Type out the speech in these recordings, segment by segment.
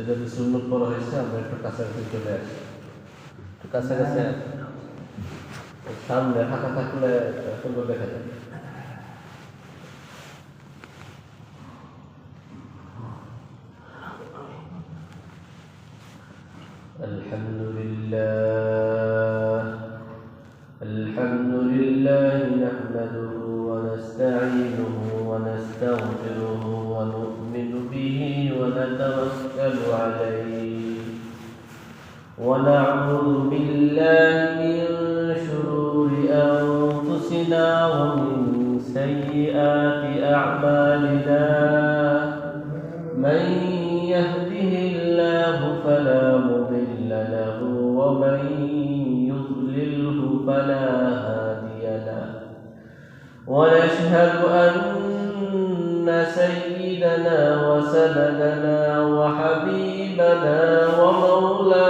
এদের সুন্নত হয়েছে, আমরা একটু কাছাকাছি চলে আসি। একটু কাছাকাছি সামনে ফাঁকা থাকলে সুন্দর দেখা যাবে سيئات أعمالنا. من يهده الله فلا مضل له ومن يضلله فلا هادي له. ونشهد أن سيدنا وسندنا وحبيبنا ومولانا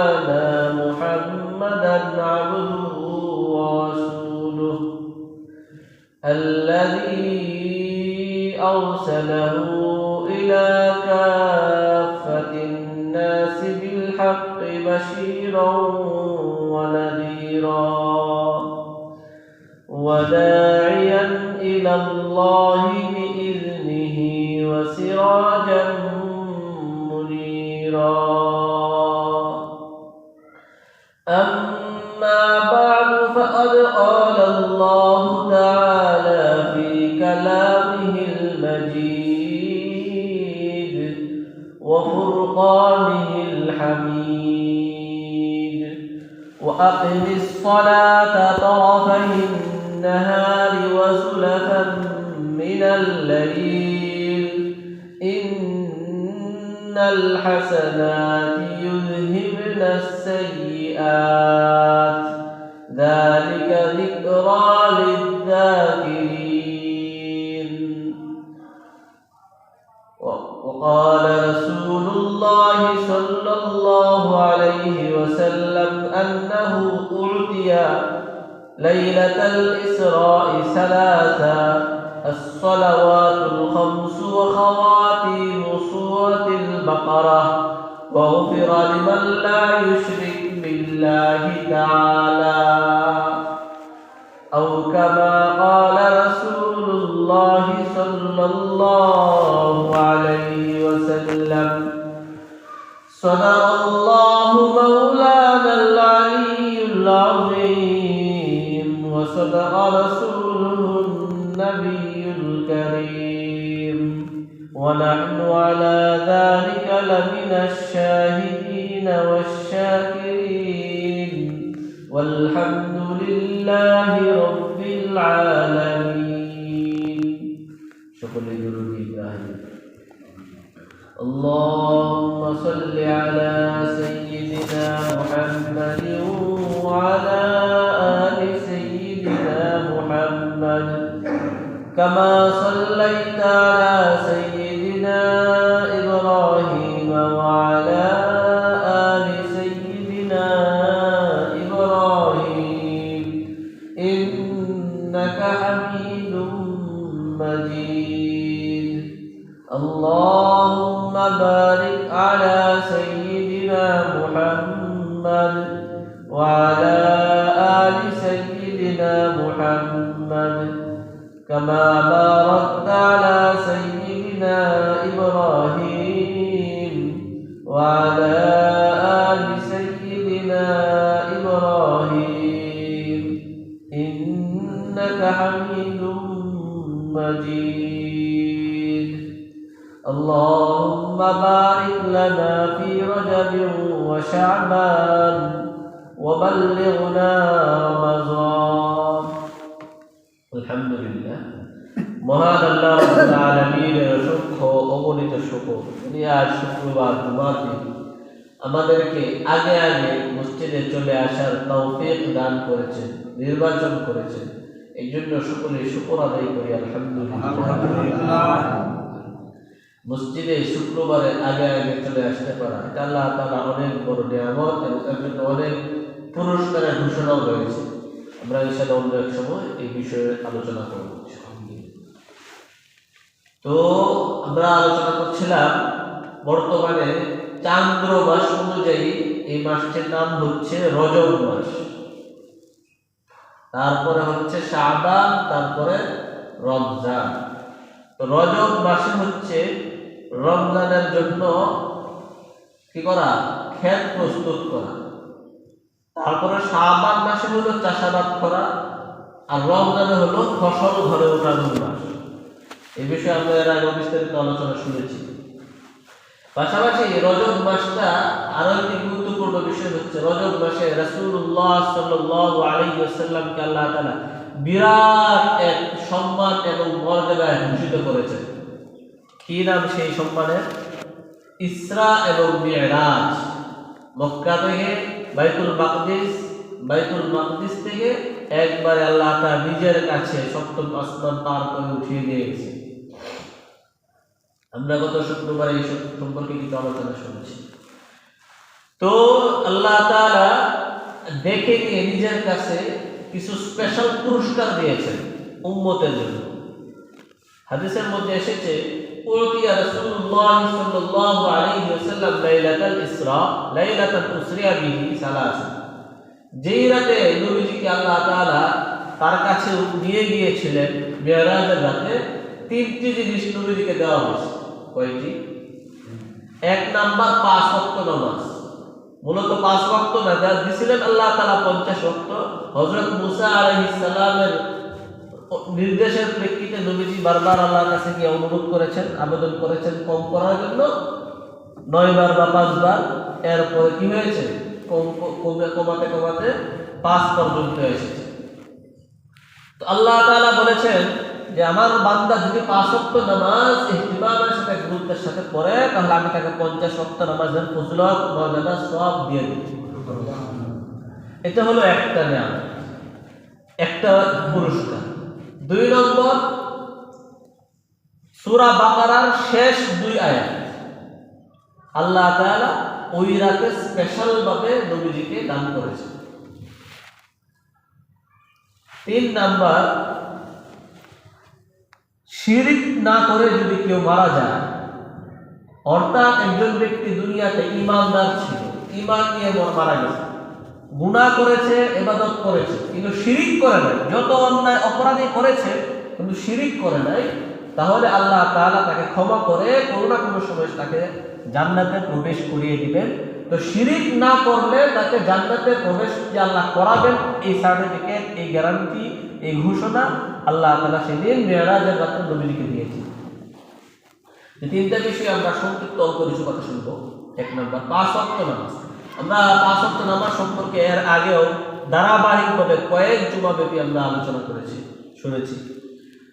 أرسله إلى كافة الناس بالحق بشيرا ونذيرا وداعيا إلى الله بإذنه وسراجا منيرا الصلاة طرفي النهار وزلفا من الليل إن الحسنات الشاهدين والشاكرين. والحمد لله رب العالمين. شكرا لجلود إبراهيم. اللهم صل على سيدنا محمد وعلى آل سيدنا محمد. كما صليت على سيدنا وعلى اللهم بارك لنا في رجب وشعبان وبلغنا رمضان الحمد لله মহান আল্লাহ রাব্বুল আলামিনের অসংখ্য অগণিত শুকর উনি আজ শুক্রবার জুমার দিন আমাদেরকে আগে আগে মসজিদে চলে আসার তৌফিক দান করেছেন নির্বাচন করেছেন এই জন্য সকলে শুকর আদায় করি আলহামদুলিল্লাহ মসজিদে শুক্রবারে আগে আগে চলে আসতে পারা। এটা আল্লাহ তাআলা অনেক বড় নিয়ামত এবং এর জন্য অনেক পুরস্কারের ঘোষণাও রয়েছে। আমরা ইনশাআল্লাহ অন্য এক সময় এই বিষয়ে আলোচনা করব তো আমরা আলোচনা করছিলাম বর্তমানে চান্দ্র মাস অনুযায়ী এই মাসটির নাম হচ্ছে রজব মাস। তারপরে হচ্ছে শাবান, তারপরে রমজান। রজব মাসে হচ্ছে রমজানের জন্য কি করা? ক্ষেত প্রস্তুত করা। তারপরে শাবান মাসে হলো চাষাবাদ করা, আর রমজানে হলো ফসল ঘরে ওঠানোর মাস। এই বিষয়ে আমরা এর আগে বিস্তারিত আলোচনা শুনেছি। পাশাপাশি রজব মাসটা আরও একটি গুরুত্বপূর্ণ বিষয় হচ্ছে রজব মাসে রাসূলুল্লাহ সাল্লাল্লাহু আলাইহি আল্লাহ বিরাট এক সম্মান এবং মর্যাদায় ভূষিত করেছেন। কি নাম সেই সম্মানের? ইসরা এবং মিরাজ। মক্কা থেকে বাইতুল মাকদিস বাইতুল মাকদিস থেকে একবারে আল্লাহ তার নিজের কাছে সপ্তম আসমান পার করে উঠিয়ে নিয়ে গেছে আমরা গত শুক্রবার এই সম্পর্কে কিছু আলোচনা শুনেছি। তো আল্লাহ তারা দেখে নিয়ে নিজের কাছে কিছু স্পেশাল পুরস্কার দিয়েছেন উম্মতের জন্য। হাদিসের মধ্যে এসেছে উলকিয়া রাসূলুল্লাহ সাল্লাল্লাহু আলাইহি ওয়াসাল্লাম লাইলাতাল ইসরা, লাইলাতাল উসরিয়া বিহি সালাসা যেই রাতে নবীজিকে আল্লাহ তাআলা তার কাছে নিয়ে গিয়েছিলেন মেরাজের রাতে, তিনটি জিনিস নবীজিকে দেওয়া হয়েছে। কয়টি? এক নাম্বার, পাঁচ ওয়াক্ত নামাজ। মূলত পাঁচ ওয়াক্ত নামাজ দিছিলেন আল্লাহ তাআলা পঞ্চাশ ওয়াক্ত। হযরত মুসা আলাইহিস সালামের নির্দেশের প্রেক্ষিতে নবীজি বারবার আল্লাহর কাছে গিয়ে অনুরোধ করেছেন আবেদন করেছেন কম করার জন্য। নয়বার বা পাঁচবার। এরপরে কি হয়েছে? কম কমে কমাতে কমাতে পাঁচ পর্যন্ত এসেছে। তো আল্লাহ তাআলা বলেছেন যে আমার বান্দা যদি পাঁচ ওয়াক্ত নামাজ ইহতিমামের সাথে গুরুত্বের সাথে পড়ে তাহলে আমি তাকে পঞ্চাশ ওয়াক্ত নামাজের ফজলত মর্যাদা সব দিয়ে দিচ্ছি এটা হলো একটা নিয়ম একটা পুরস্কার। দুই নম্বর, সূরা বাকারার শেষ দুই আয়াত। আল্লাহ ওই রাতে স্পেশাল ভাবে নবীজিকে দান করেছে তিন নাম্বার, শিরিক না করে যদি কেউ মারা যায়, অর্থাৎ একজন ব্যক্তি দুনিয়াতে ইমানদার ছিল ইমান নিয়ে মারা গেছে। গুনাহ করেছে এবাদত করেছে। কিন্তু শিরিক করে নাই। যত অন্যায় অপরাধী করেছে, কিন্তু শিরিক করে নাই। তাহলে আল্লাহ তাআলা তাকে ক্ষমা করে কোনো না কোনো সময় তাকে জান্নাতে প্রবেশ করিয়ে দিবেন। তো শিরিক না করলে তাকে জান্নাতে প্রবেশ যে আল্লাহ করাবেন, এই সার্টিফিকেট এই গ্যারান্টি এই ঘোষণা আল্লাহ তাআলা সেদিন মেয়েরাজের রাত্রে নবীকে দিয়েছে তিনটা বিষয়ে আমরা সংক্ষিপ্ত অল্প কিছু কথা শুনব। এক নম্বর, পাঁচ অক্ট নামাজ। আমরা পাঁচ অক্ট নামাজ সম্পর্কে এর আগেও ধারাবাহিকভাবে কয়েক জুমা ব্যাপী আমরা আলোচনা করেছি, শুনেছি।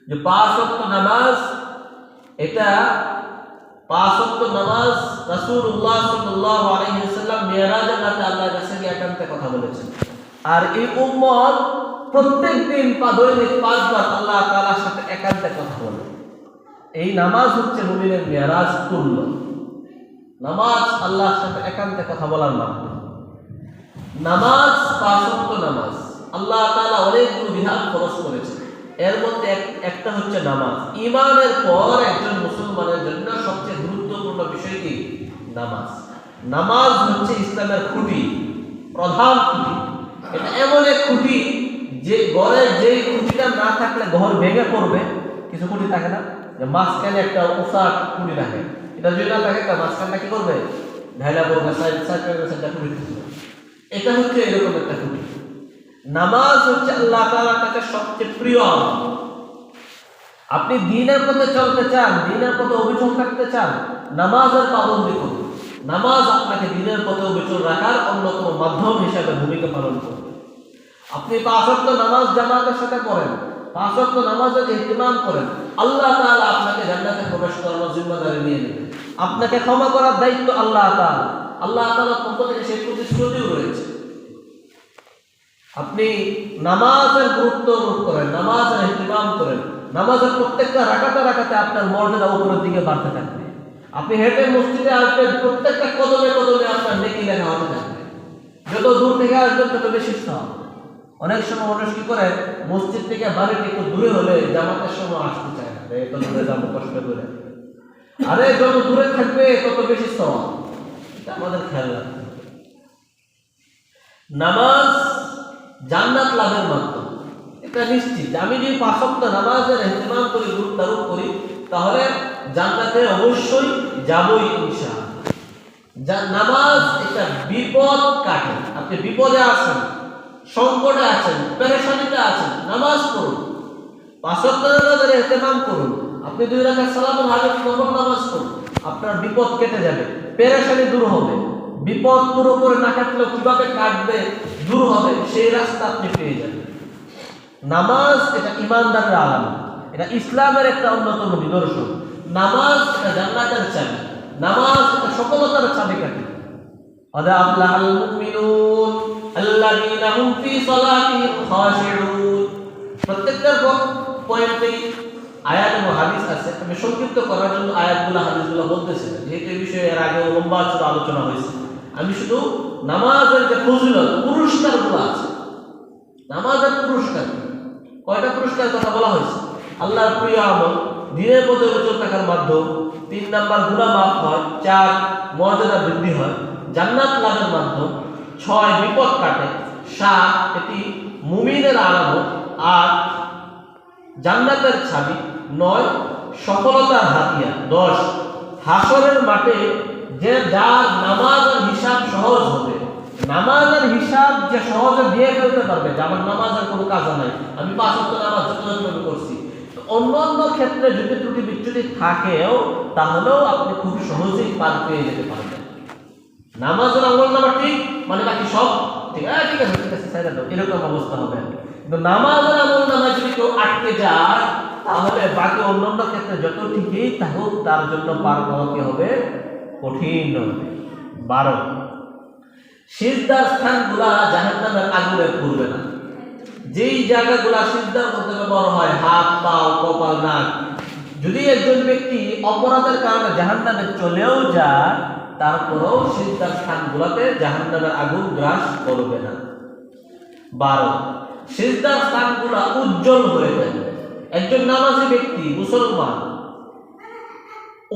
যে পাঁচ অক্ট নামাজ, এটা পাঁচ অক্ট নামাজ রাসূলুল্লাহ সাল্লাল্লাহু আলাইহি ওয়াসাল্লাম মিরাজের রাতে আল্লাহর কাছে গিয়ে একান্তে কথা বলেছেন। আর এই উম্মত প্রত্যেক দিন পা দৈনিক পাঁচবার আল্লাহ তাআলার সাথে একান্তে কথা বলে। এই নামাজ হচ্ছে মুমিনের মেয়ারাজ তুল্য। নামাজ আল্লাহর সাথে একান্তে কথা বলার মাধ্যম। নামাজ পাঁচক্ত নামাজ। আল্লাহ তাআলা অনেকগুলো বিধান খরচ করেছে এর মধ্যে একটা হচ্ছে নামাজ। ইমানের পর একজন মুসলমানের জন্য সবচেয়ে গুরুত্বপূর্ণ বিষয় কি? নামাজ। নামাজ হচ্ছে ইসলামের খুঁটি, প্রধান খুঁটি। এটা এমন এক খুঁটি যে ঘরে যেই খুঁটিটা না থাকলে ঘর ভেঙে পড়বে, কিছু খুঁটি থাকে না, যে মাঝখানে একটা উষা খুঁটি থাকে। এটা যদি না থাকে তা মাঝখানটা কি করবে? ঢাইলা পড়বে সাইড সাইড খুঁটি থাকবে এটা হচ্ছে এরকম একটা খুঁটি। নামাজ হচ্ছে আল্লাহ তাআলার কাছে সবচেয়ে প্রিয় আপনি দিনের পথে চলতে চান, দিনের পথে অবিচল থাকতে চান, নামাজের পাবন্দি করুন। নামাজ আপনাকে দিনের পথে অবিচল রাখার অন্যতম মাধ্যম হিসেবে ভূমিকা পালন করবে। আপনি পাঁচ ওয়াক্ত নামাজ জামাতের সাথে পড়েন, পাঁচ ওয়াক্ত নামাজের ইহতিমাম করেন, আল্লাহ তাআলা আপনাকে জান্নাতে প্রবেশ করানোর জিম্মাদারি নিয়ে নেবেন আপনাকে ক্ষমা করার দায়িত্ব আল্লাহ আল্লাহ পক্ষ থেকে সেই প্রতিশ্রুতিও রয়েছে। আপনি নামাজের গুরুত্ব রোধ করেন, নামাজের ইহতিমাম করেন, নামাজের প্রত্যেকটা রাখাতে রাখাতে আপনার মর্যাদা উপরের দিকে বাড়তে থাকবে। আপনি হেঁটে মসজিদে আসবেন, প্রত্যেকটা কদমে কদমে আপনার নেকি লেখা হতে থাকবে। যত দূর থেকে আসবেন, তত বেশি সব। অনেক সময় মানুষ কি করে, মসজিদ থেকে বাড়িতে একটু দূরে হলে জামাতের সময় আসতে চায় না এত দূরে যাব, কষ্ট করে। আরে যত দূরে থাকবে, তত বেশি এটা আমাদের খেয়াল রাখতে নামাজ জান্নাত লাভের মাধ্যম। এটা নিশ্চিত আমি যদি পাঁচ সপ্তাহ নামাজের এহতেমাম করি গুরুত্ব আরোপ করি, তাহলে জান্নাতে অবশ্যই যাবই ইনশাআল্লাহ। যা- নামাজ এটা বিপদ কাটে। আপনি বিপদে আছেন, সংকটে আছেন, পেরেশানিতে আছেন, নামাজ পড়ুন। পাঁচ সপ্তাহ নামাজের এহতেমাম করুন। আপনি দুই রাখার সালামুল আগে নফল নামাজ পড়ুন আপনার বিপদ কেটে যাবে, পেরেশানি দূর হবে। বিপদ পুরোপুরি না কাটলেও কীভাবে কাটবে, দূর হবে, সেই রাস্তা আপনি পেয়ে যাবেন। নামাজ এটা ইমানদারের আলাম এটা ইসলামের একটা অন্যতম নিদর্শন। নামাজ এটা জান্নাতের চাবি। নামাজ এটা সফলতার চাবি কাটে আদা আল্লাহ আল মুমিনুন, আল্লাযীনা হুম খাশিউন। প্রত্যেকটা পয়েন্টেই আয়াত এবং হাদিস আছে আমি সংক্ষিপ্ত করার জন্য আয়াতগুলো, হাদিসগুলো বলতেছি না। যেহেতু এই বিষয়ে এর আগে লম্বা ছোট আলোচনা হয়েছে। আমি শুধু নামাজের যে ফজিলত, পুরস্কারগুলো আছে। নামাজের পুরস্কার কয়টা পুরস্কার কথা বলা হয়েছে? আল্লাহর প্রিয় আমল, দিনের মধ্যে উজ্জ্বল থাকার মাধ্যম, তিন নাম্বার গুণা মাফ হয়, চার, মর্যাদা বৃদ্ধি হয়, জান্নাত লাভের মাধ্যম, ছয়, বিপদ কাটে, সাত, এটি মুমিনের আলামত আট, জান্নাতের ছাবি নয় সফলতার হাতিয়ার। দশ, হাসরের মাঠে যে যার নামাজের হিসাব সহজ হবে। নামাজের হিসাব যে সহজে দিয়ে ফেলতে পারবে, যে আমার নামাজের কোনো কাজ নাই, আমি পাঁচ ওয়াক্ত নামাজ যথাযথভাবে করছি। অন্য অন্য ক্ষেত্রে যদি ত্রুটি বিচ্যুতি থাকেও, তাহলেও আপনি খুব সহজেই পার পেয়ে যেতে পারবেন। নামাজের আমল নামা ঠিক মানে বাকি সব ঠিক। আছে ঠিক আছে ঠিক আছে এরকম অবস্থা হবে। কিন্তু নামাজের আমল নামা যদি কেউ আটকে যায়, তাহলে বাকি অন্যান্য ক্ষেত্রে যত ঠিকই থাকুক, তার জন্য পার পাওয়া কি হবে? কঠিন হবে। বারো, সিজদার স্থানগুলা জাহান্নামের আগুনে পড়বে না। যেই জায়গাগুলা সিজদার মধ্যে ব্যবহার হয়, হাত পাও কপাল, নাক, যদি একজন ব্যক্তি অপরাধের কারণে জাহান্নামে চলেও যায়, তারপরেও সিজদার স্থানগুলোতে জাহান্নামের আগুন গ্রাস করবে না। বারো সিজদার স্থানগুলা উজ্জ্বল হয়ে যায়। একজন নামাজি ব্যক্তি, মুসলমান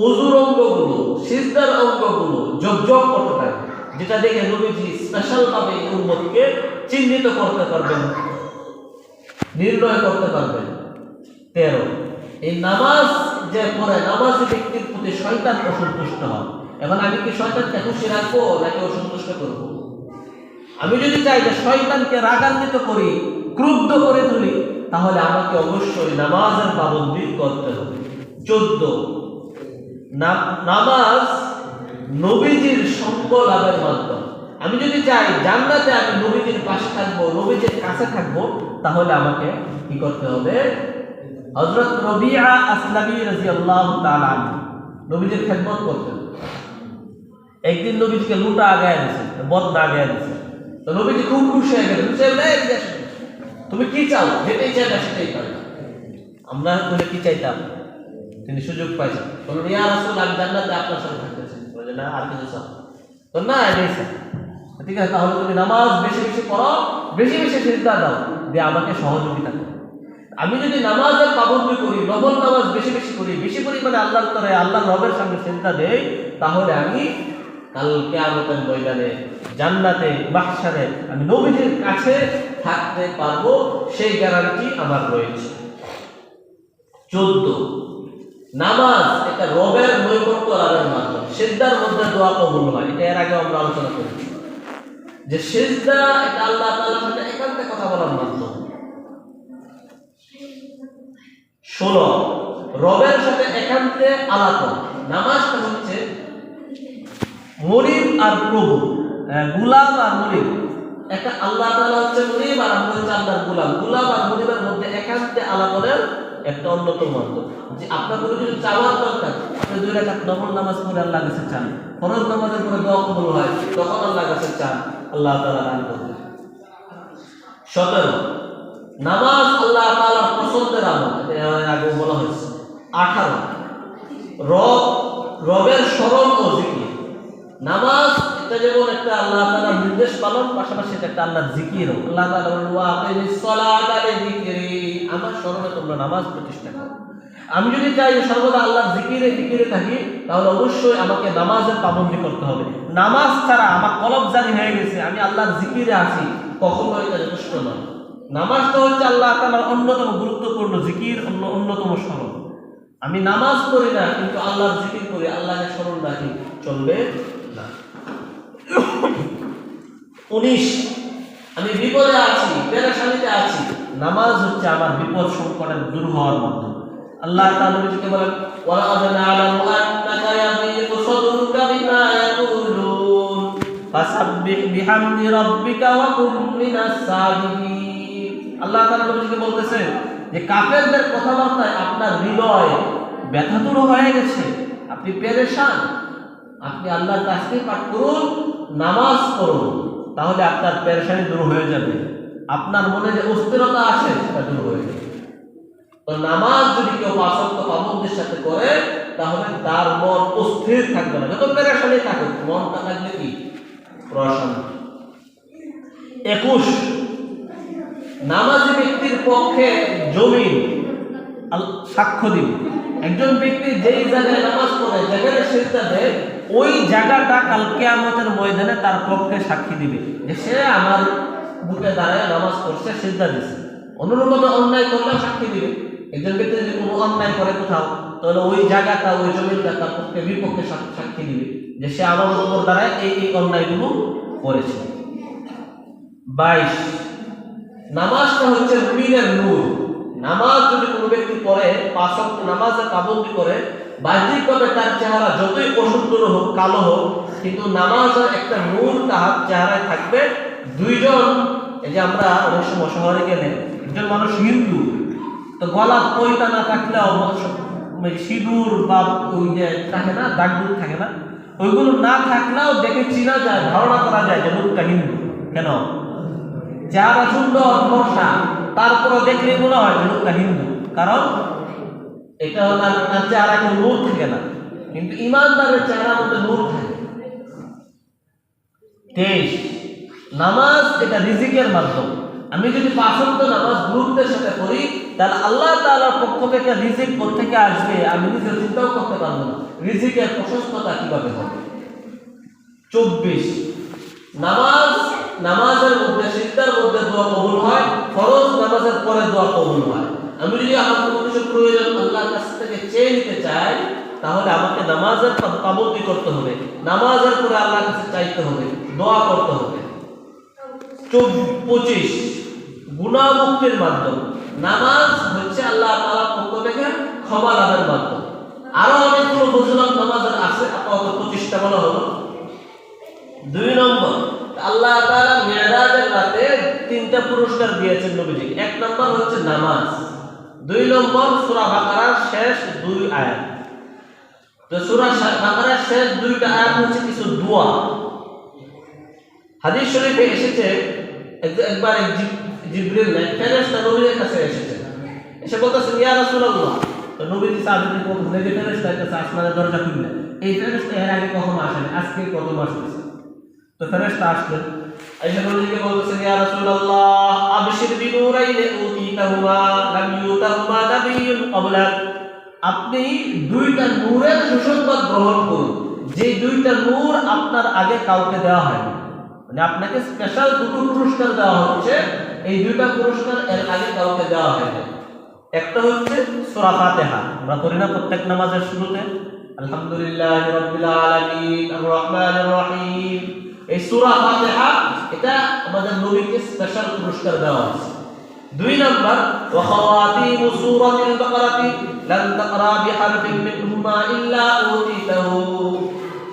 অজুর অঙ্গগুলো, সিজদার অঙ্গগুলো জগজগ করতে থাকবে যেটা দেখে নবীজি স্পেশাল ভাবে এই চিহ্নিত করতে পারবেন, নির্ণয় করতে পারবেন। তেরো, এই নামাজ যে পড়ে, নামাজি ব্যক্তির প্রতি শয়তান অসন্তুষ্ট হয়। এখন আমি কি শয়তানকে খুশি রাখব, নাকি অসন্তুষ্ট করব? আমি যদি চাই যে শয়তানকে রাগান্বিত করি ক্রুদ্ধ করে তুলি তাহলে আমাকে অবশ্যই নামাজের পাবন্দি করতে হবে। চোদ্দ নামাজ নবীজির সঙ্গ লাভের মাধ্যম। আমি যদি চাই জান্নাতে আমি নবীজির পাশে থাকব নবীজির কাছে থাকব তাহলে আমাকে কি করতে হবে? হযরত রবিআ আসলামী রাদিয়াল্লাহু তাআলা আনহু নবীজির খেদমত করতেন একদিন নবীজিকে লুটা আগায় দিছে বদনা আগায় দিছে। তো নবীজি খুব খুশি হয়ে গেলেন সে বলে, "এই যে আসো। তুমি কি চাও? যেটাই না সেটাই পাবে আমরা বলে কি চাইতাম? তিনি সুযোগ পাইছেন। বললেন, ইয়া রাসূল আমি জান্নাতে আপনার সাথে থাকতে চাই। না, আর কিছু চাও তো না চাই ঠিক আছে, তাহলে তুমি নামাজ বেশি বেশি করো বেশি বেশি চিন্তা দাও, দিয়ে আমাকে সহযোগিতা করো। আমি যদি নামাজের পাবন্দি করি নবল নামাজ বেশি বেশি করি, বেশি পরিমাণে আল্লাহর করে আল্লাহর রবের সঙ্গে চিন্তা দেই, তাহলে আমি কাল কেয়ামতের ময়দানে, জান্নাতে বাহসারে আমি নবীজির কাছে থাকতে পারব, সেই গ্যারান্টি আমার রয়েছে। চোদ্দ। নামাজ এটা রবের নৈকট্য লাভের মাধ্যম। সিদ্ধার মধ্যে দোয়া কবুল হয়। এটা এর আগে আমরা আলোচনা করেছি। যে সিজদা এটা আল্লাহ তাআলার সাথে একান্তে কথা বলার মাধ্যম। ষোলো। রবের সাথে একান্তে আলাপ নামাজটা হচ্ছে মরিব আর প্রভু। গুলাম আর মরিব। একটা আল্লাহ তাআলা হচ্ছে মরিব আর আমরা হচ্ছে আল্লাহর গুলাম। গুলাম আর মরিবের মধ্যে একান্তে আলাপনের একটা অন্যতম মাধ্যম যে আপনার কোনো কিছু চাওয়ার দরকার, আপনি দুই রাকাত নফল নামাজ পড়ে আল্লাহ কাছে চান। ফরজ নামাজের পরে দোয়া কবুল হয়, তখন আল্লাহ কাছে চান, আল্লাহ তাআলা দান করবেন সতেরো, নামাজ আল্লাহ তাআলার পছন্দের আমল। আগে বলা হয়েছে। আঠারো, রব, রবের স্মরণ ও জিকির। আল্লাহ আল্লাহ আমি যদি চাই সর্বদা আল্লাহর জিকিরে জিকিরে থাকি, তাহলে অবশ্যই আমাকে নামাজের পাবন্দি করতে হবে। নামাজ ছাড়া আমার কলব জারি হয়ে গেছে, আমি আল্লাহর জিকিরে আছি কখনো এটা যথেষ্ট নয়। নামাজটা হচ্ছে আল্লাহ তাআলার অন্যতম গুরুত্বপূর্ণ জিকির, অন্য, অন্যতম স্মরণ। আমি নামাজ পড়ি না, কিন্তু আল্লাহর জিকির করি আল্লাহকে স্মরণ রাখি। চলবে? উনিশ। আমি বিপদে আছি, পেরেশানিতে আছি। নামাজ হচ্ছে আমার বিপদ সংকটের দূর হওয়ার মাধ্যম আল্লাহ তাআলা নিজেকে বলেন ওয়ালাদ না'লামু আন্নাকা ইয়াযীকু সাদরুকা বিমা ইয়াকুলুন। ফাসাব্বিহ বিহামদি রাব্বিকা ওয়া কুন মিনাস সাজিদিন আল্লাহ তাআলা নিজেকে বলতেছেন যে, কাফেরদের কথাবার্তায় আপনার হৃদয় ব্যথাতুর হয়ে গেছে। আপনি পেরেশান। আপনি আল্লাহর কাছ পাঠ করুন। নামাজ পড়ুন, তাহলে আপনার পেরেশানি দূর হয়ে যাবে। আপনার মনে যে অস্থিরতা আসে, সেটা দূর হয়ে যাবে। তো নামাজ যদি কেউ পাশক্ত পাবন্দের সাথে করে, তাহলে তার মন অস্থির থাকবে না। যত পেরেশানি থাকুক মনটা থাকবে কি? প্রশান্ত। একুশ, নামাজি ব্যক্তির পক্ষে জমি সাক্ষ্য দিবে একজন ব্যক্তি যেই জায়গায় নামাজ পড়ে, যেখানে সিজদা দেয় ওই জায়গাটা কালকে আমাদের ময়দানে তার পক্ষে সাক্ষী দিবে। যে সে আমার বুকে দাঁড়ায় নামাজ পড়ছে, সিজদা দিছে। অনুরূপভাবে অন্যায় করলে সাক্ষী দিবে। একজন ব্যক্তি যদি কোনো অন্যায় করে কোথাও, তাহলে ওই জায়গাটা, ওই জমিনটা তার পক্ষে, বিপক্ষে সাক্ষী দিবে। যে সে আমার উপর দাঁড়ায় এই এই অন্যায়গুলো করেছে। বাইশ, নামাজটা হচ্ছে মুমিনের নূর। নামাজ যদি কোনো ব্যক্তি পড়ে ওয়াক্ত নামাজে পাবন্দি করে বাহ্যিকভাবে তার চেহারা যতই অসুন্দর হোক, কালো হোক, কিন্তু নামাজের একটা নূর তাহার চেহারায় থাকবে দুইজন। এই যে আমরা অনেক সময় শহরে গেলে একজন মানুষ হিন্দু, তো গলা পইতা না থাকলেও মানে সিঁদুর বা ওই যে থাকে না দাগদুর থাকে না, ওইগুলো না থাকলেও দেখে চিনা যায়, ধারণা করা যায় যে লোকটা হিন্দু। কেন? চেহারা সুন্দর, ফর্সা তারপরে দেখলে মনে হয় যে লোকটা হিন্দু। কারণ এটা তার তার চেহারা কোনো নূর থাকে না। কিন্তু ইমানদারের মধ্যে নূর থাকে। তেইশ নামাজ এটা রিজিকের মাধ্যম। আমি যদি পাঁচন্ত নামাজ গুরুত্বের সাথে করি তাহলে আল্লাহ তাআলার পক্ষ থেকে রিজিক থেকে আসবে, আমি নিজে চিন্তাও করতে পারব না। রিজিকের প্রশস্ততা কীভাবে হবে? চব্বিশ, নামাজ, নামাজের মধ্যে সিদ্ধার মধ্যে দোয়া কবুল হয়, ফরজ নামাজের পরে দোয়া কবুল হয়। আমি যদি আমার কোনো কিছু প্রয়োজন চেয়ে নিতে চাই তাহলে আমাকে নামাজের পাবন্দি করতে হবে। নামাজের পরে আল্লাহর কাছে চাইতে হবে, দোয়া করতে হবে। পঁচিশ গুনাহ মুক্তির মাধ্যম। নামাজ হচ্ছে আল্লাহ তাআলার পক্ষ থেকে ক্ষমা লাভের মাধ্যম। আরও অনেকগুলো ফজিলত নামাজের আছে আপাতত পঁচিশটা বলা হলো। দুই নম্বর, আল্লাহ তাআলা মেরাজের রাতে তিনটা পুরস্কার দিয়েছেন নবীজিকে। এক নম্বর হচ্ছে নামাজ। দুই নম্বর সূরা বাকারার শেষ দুই আয়াত। তো সূরা বাকারার শেষ দুইটা আয়াত হচ্ছে কিছু দোয়া। হাদিস শরীফে এসেছে, এক- একবার এক জিব- জিবরিল ফেরেশতা নবীর কাছে এসেছে। এসে বলতেছেন ইয়া রাসূলুল্লাহ। তো নবীজি সাহাবীদের বলতেছেন যে ফেরেশতা কাছে আসমানের দরজা খুললেন এই ফেরেশতা এর আগে কখনো আসেনি, আজকে প্রথম আসতেছে। তো ফেরেশতা আসলেন। আপনি দুইটা নূরের সুসংবাদ গ্রহণ করুন। যে দুইটা নূর আপনার আগে কাউকে দেওয়া হয়নি। মানে আপনাকে স্পেশাল দুটো পুরস্কার দেওয়া হচ্ছে, এই দুইটা পুরস্কার এর আগে কাউকে দেওয়া হয়নি। একটা হচ্ছে সূরা ফাতিহা। আমরা করি না প্রত্যেক নামাজের শুরুতে? আলহামদুলিল্লাহ রাব্বিল আলামিন আর রহিম। এই সূরা ফাতিহা, এটা আমাদের নবীকে স্পেশাল পুরস্কার দেওয়া হয়েছে। দুই নম্বর খাওয়াতিম সূরাতিল বাকারাতি, লান তাকরা বিহারফিন মিনহুমা ইল্লা উতিতাহু।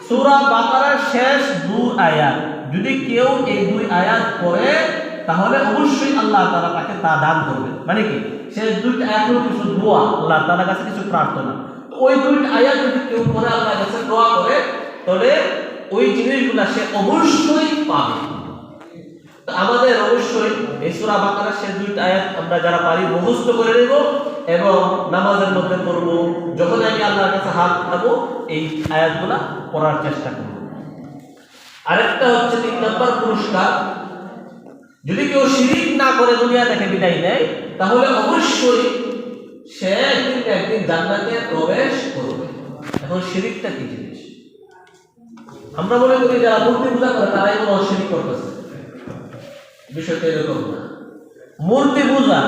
সূরা বাকারার শেষ দুই আয়াত। যদি কেউ এই দুই আয়াত পড়ে, তাহলে অবশ্যই আল্লাহ তাআলা তাকে তা দান করবে মানে কি? শেষ দুইটা আয়াত হলো কিছু দোয়া, আল্লাহ তাআলার কাছে কিছু প্রার্থনা। ওই দুইটা আয়াত যদি কেউ পড়ে, আল্লাহর কাছে দোয়া করে, তাহলে ওই জিনিসগুলা সে অবশ্যই পাবে। আমাদের অবশ্যই এই বাকারার শেষ দুইটা আয়াত আমরা যারা পারি, মুখস্থ করে নেব এবং নামাজের মধ্যে পড়ব। যখন আমি আল্লাহর কাছে হাত উঠাবো, এই আয়াতগুলা পড়ার চেষ্টা করব। আরেকটা হচ্ছে তিন নম্বর পুরস্কার। যদি কেউ শিরিক না করে দুনিয়া থেকে বিদায় নেয়, তাহলে অবশ্যই সে একদিন একদিন জান্নাতে প্রবেশ করবে। এখন শিরিকটা কি জিনিস? আমরা মনে করি যারা মূর্তি পূজা করে, তারাই কোনো অশিরিক করতেছে। বিষয়টা এরকম না। মূর্তি পূজা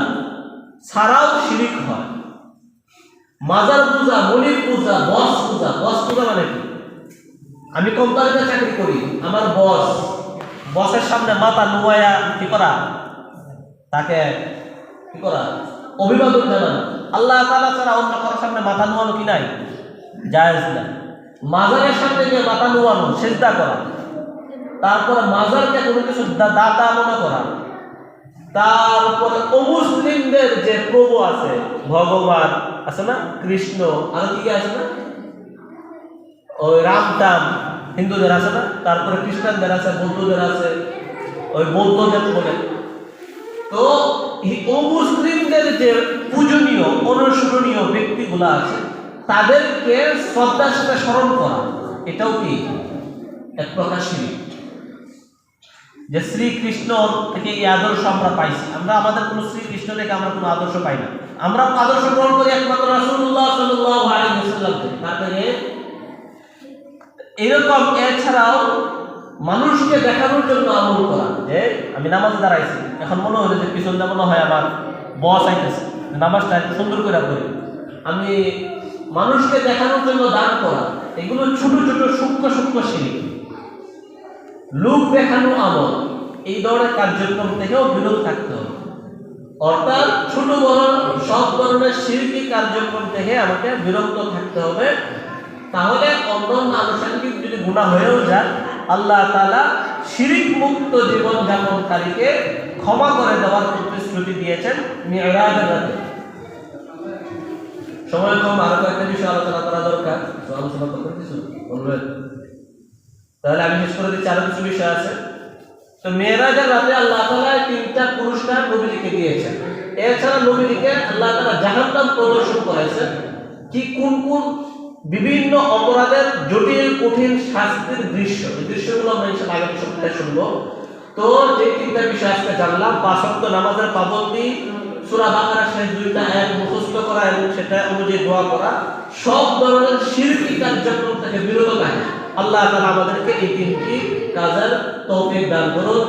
ছাড়াও শিরিক হয়। মাজার পূজা মলিক পূজা, বস পূজা। বস পূজা মানে কি? আমি কোম্পানিতে চাকরি করি? আমার বস। বসের সামনে মাথা নুয়ায়া কি করা? তাকে কি করা? অভিবাদন জানানো আল্লাহ তাআলা ছাড়া অন্য কারোর সামনে মাথা নুয়ানো কি নাই? জায়েজ মাজারের সামনে গিয়ে মাথা নুয়ানো সেজদা করা। তারপরে মাজারকে কোনো কিছু দাতা মনে করা। তারপরে অমুসলিমদের যে প্রভু আছে, ভগবান, আছে না? কৃষ্ণ, আর কি আছে না? ওই রাম টাম হিন্দুদের আছে না? তারপরে খ্রিস্টানদের আছে, বৌদ্ধদের আছে, ওই বৌদ্ধদের বলে। তো অমুসলিমদের যে পূজনীয়, অনুসরণীয় ব্যক্তিগুলো আছে তাদেরকে শ্রদ্ধার সাথে স্মরণ করা। এটাও কি? এক প্রকার শিরিক যে শ্রীকৃষ্ণ থেকে এই আদর্শ আমরা পাইছি। আমরা আমাদের কোনো শ্রীকৃষ্ণ থেকে আমরা কোনো আদর্শ পাই না। আমরা আদর্শ গ্রহণ করি একমাত্র আলাইহি থেকে। তারপরে এরকম এছাড়াও মানুষকে দেখানোর জন্য আমল করা। যে আমি নামাজে দাঁড়াইছি। এখন মনে হলো যে পিছন মনে হয় আমার বস আইতেছে। নামাজটা সুন্দর করে করি। আমি মানুষকে দেখানোর জন্য দান করা, এগুলো ছোট ছোট সূক্ষ্ম সূক্ষ্ম শিল্প লোক দেখানো আমল, এই ধরনের কার্যক্রম থেকেও বিরত থাকতে হবে। অর্থাৎ ছোট বড় সব ধরনের শিল্পী কার্যক্রম থেকে আমাকে বিরক্ত থাকতে হবে। তাহলে অন্যান্য আনুষঙ্গিক যদি গুণা হয়েও যায়, আল্লাহ তাআলা শিরিক মুক্ত জীবন যাপনকারীকে ক্ষমা করে দেওয়ার প্রতিশ্রুতি দিয়েছেন রাতে। সময় কম, আরও কয়েকটা বিষয় আলোচনা করা দরকার। আলোচনা করতে কিছু? বলবেন তাহলে আমি শেষ করে দিচ্ছি, আরও কিছু বিষয় আছে। তো মেয়েরাজের রাতে আল্লাহ তাআলা তিনটা পুরস্কার নবীজিকে দিয়েছেন। এছাড়া নবীজিকে আল্লাহ তাআলা জাহান্নাম প্রদর্শন করেছেন কি কোন কোন বিভিন্ন অপরাধের জটিল, কঠিন শাস্তির দৃশ্য? এই দৃশ্যগুলো আমরা আগামী সপ্তাহে শুনব। তো যে তিনটা বিষয় আজকে জানলাম, পাঁচ নামাজের পাবন্দি সূরা বাকারা শেষ দুইটা আয়াত মুখস্থ করা এবং সেটা অনুযায়ী দোয়া করা। সব ধরনের শিরকি কার্যক্রম থেকে বিরত আল্লাহ তাআলা আমাদেরকে এই তিনটি কাজের তৌফিক দান করুন।